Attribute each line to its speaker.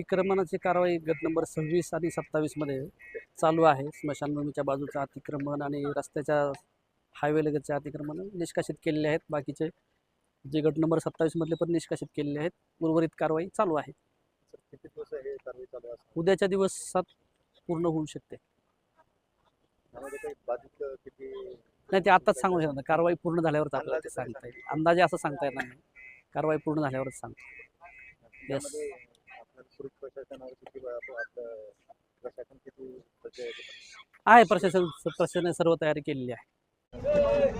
Speaker 1: अतिक्रमणाची कारवाई गट नंबर सव्वीस आणि सत्तावीसमध्ये चालू आहे. स्मशानभूमीच्या बाजूचं अतिक्रमण आणि रस्त्याच्या हायवे लगतचे अतिक्रमण निष्कासित केलेले आहेत. बाकीचे जे गट नंबर सत्तावीसमधले पण निष्कासित केलेले आहेत. उर्वरित कारवाई चालू आहे. उद्याच्या दिवसात पूर्ण होऊ शकते. नाही ते आत्ताच सांगू शकत कारवाई पूर्ण झाल्यावरच आपल्याला ते सांगता येईल. अंदाजे असं सांगता येणार नाही. कारवाई पूर्ण झाल्यावरच सांगतो.
Speaker 2: येस
Speaker 1: आहे प्रशासन प्रशासनाने सर्व तयारी केलेली आहे.